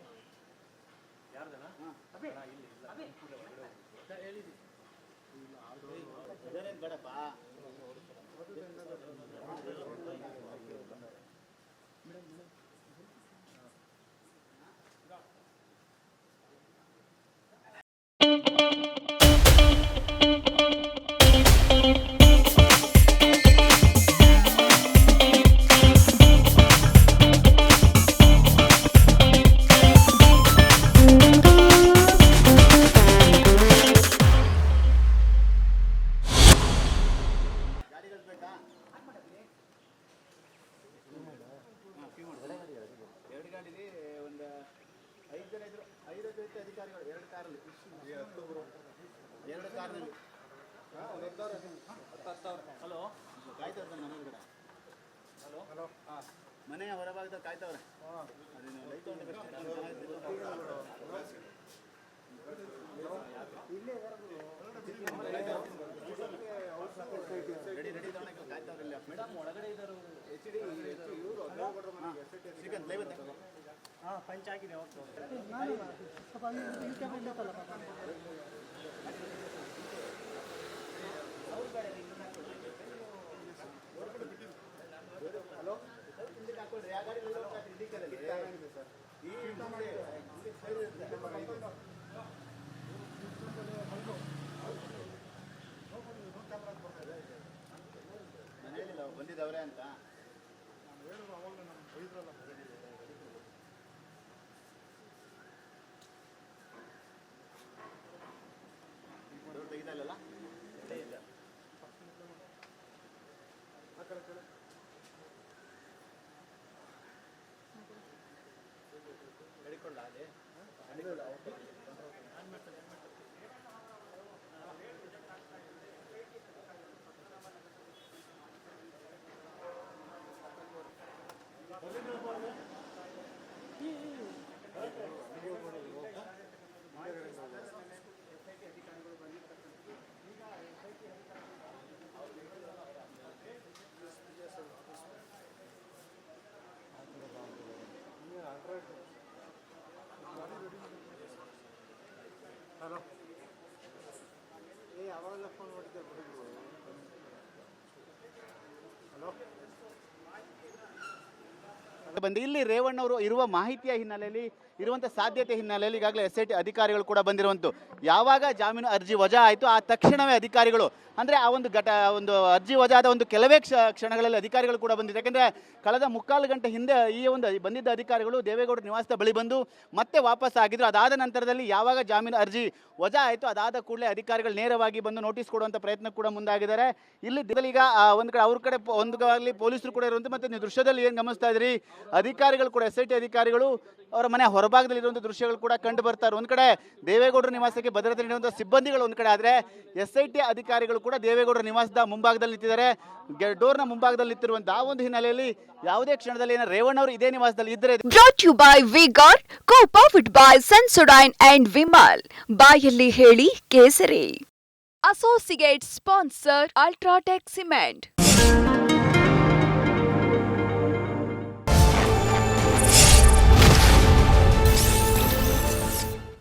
ಮಾಡೋ ಡೋರು ಯಾರ್ದನ ಅಧಿಕಾರಿಗಳು ಎರಡು ಕಾರಲ್ಲಿ. ಎರಡು ಕಾರ್ನಲ್ಲಿ. ಹಲೋ. ಕಾಯ್ತವ್ರೆ ಮನೆ ಕೂಡ. ಹಲೋ. ಹಲೋ. ಹಾಂ. ಮನೆಯ ಹೊರಭಾಗದಲ್ಲಿ ಕಾಯ್ತವ್ರೆ ಲೈಟ್ ರೆಡಿ ರೆಡಿ ಕಾಯ್ತವ್ರೆ ಇಲ್ಲಿ ಮೇಡಮ್. ಒಳಗಡೆ ಇದ್ದಾರೆ ಎಚ್ ಡಿ ಇವರು. ಶ್ರೀಕಾಂತ್ ಅಂತ ಹಲೋ ಹಿಂದಕ್ಕೆ ಹಾಕೊಳ್ರಿ ಆ ಗಾಡಿ ಸೈಡ್ ಇರುತ್ತೆ. ನಾನು ಹೇಳಿಲ್ಲ ಅವ್ರು ಬಂದಿದ್ದವ್ರೆ ಅಂತ ಎಡಿಕೊಂಡ ಅದೇ ಬಂದು ಇಲ್ಲಿ ರೇವಣ್ಣವರು ಇರುವ ಮಾಹಿತಿಯ ಹಿನ್ನೆಲೆಯಲ್ಲಿ ಇರುವಂಥ ಸಾಧ್ಯತೆ ಹಿನ್ನೆಲೆಯಲ್ಲಿ ಈಗಾಗಲೇ ಎಸ್ ಐ ಟಿ ಅಧಿಕಾರಿಗಳು ಕೂಡ ಬಂದಿರುವಂತು. ಯಾವಾಗ ಜಾಮೀನು ಅರ್ಜಿ ವಜಾ ಆಯಿತು ಆ ತಕ್ಷಣವೇ ಅಧಿಕಾರಿಗಳು, ಅಂದರೆ ಆ ಒಂದು ಘಟ ಒಂದು ಅರ್ಜಿ ವಜಾದ ಒಂದು ಕೆಲವೇ ಕ್ಷ, ಕ್ಷಣಗಳಲ್ಲಿ ಅಧಿಕಾರಿಗಳು ಕೂಡ ಬಂದಿದೆ ಯಾಕೆಂದರೆ ಕಳೆದ ಮುಕ್ಕಾಲು ಗಂಟೆ ಹಿಂದೆ ಈ ಒಂದು ಬಂದಿದ್ದ ಅಧಿಕಾರಿಗಳು ದೇವೇಗೌಡರ ನಿವಾಸದ ಬಳಿ ಬಂದು ಮತ್ತೆ ವಾಪಸ್ ಆಗಿದ್ರು. ಅದಾದ ನಂತರದಲ್ಲಿ ಯಾವಾಗ ಜಾಮೀನು ಅರ್ಜಿ ವಜಾ ಆಯಿತು ಅದಾದ ಕೂಡಲೇ ಅಧಿಕಾರಿಗಳು ನೇರವಾಗಿ ಬಂದು ನೋಟಿಸ್ ಕೊಡುವಂಥ ಪ್ರಯತ್ನ ಕೂಡ ಮುಂದಾಗಿದ್ದಾರೆ. ಇಲ್ಲಿ ಈಗ ಒಂದು ಕಡೆ, ಅವ್ರ ಕಡೆ ಒಂದು ಪೊಲೀಸರು ಕೂಡ ಇರುವಂಥ ಮತ್ತೆ ನೀವು ದೃಶ್ಯದಲ್ಲಿ ಏನು ಗಮನಿಸ್ತಾ ಇದ್ರಿ ಅಧಿಕಾರಿಗಳು ಕೂಡ ಎಸ್ ಐ ಟಿ ಅಧಿಕಾರಿಗಳು ಅವರ ಮನೆ ಹೊರಭಾಗದಲ್ಲಿ ಇರುವಂಥ ದೃಶ್ಯಗಳು ಕೂಡ ಕಂಡು ಬರ್ತಾರೆ ಒಂದು ಕಡೆ ದೇವೇಗೌಡರ ನಿವಾಸಕ್ಕೆ ಭದ್ರತೆ ನೀಡುವಂಥ ಸಿಬ್ಬಂದಿಗಳು ಒಂದು ಕಡೆ ಆದರೆ ಎಸ್ ಐ ಟಿ ಅಧಿಕಾರಿಗಳು ಕೂಡ ದೇವೇಗೌಡರ ನಿವಾಸದ ಮುಂಭಾಗದಲ್ಲಿ ನಿಂತಿದ್ದಾರೆ. ಡೋರ್ನ ಮುಂಭಾಗದಲ್ಲಿ ನಿಂತಿರುವಂತಹ ಆ ಒಂದು ಹಿನ್ನೆಲೆಯಲ್ಲಿ ಯಾವುದೇ ಕ್ಷಣದಲ್ಲಿ ರೇವಣ್ಣ ಅವರು ಇದೇ ನಿವಾಸದಲ್ಲಿ ಇದ್ದರೆ brought you by Vigor co powered by Sensodyne and Vimal ಬಾಯಲ್ಲಿ ಹೇಳಿ ಕೇಸರಿ. Associate sponsor UltraTech cement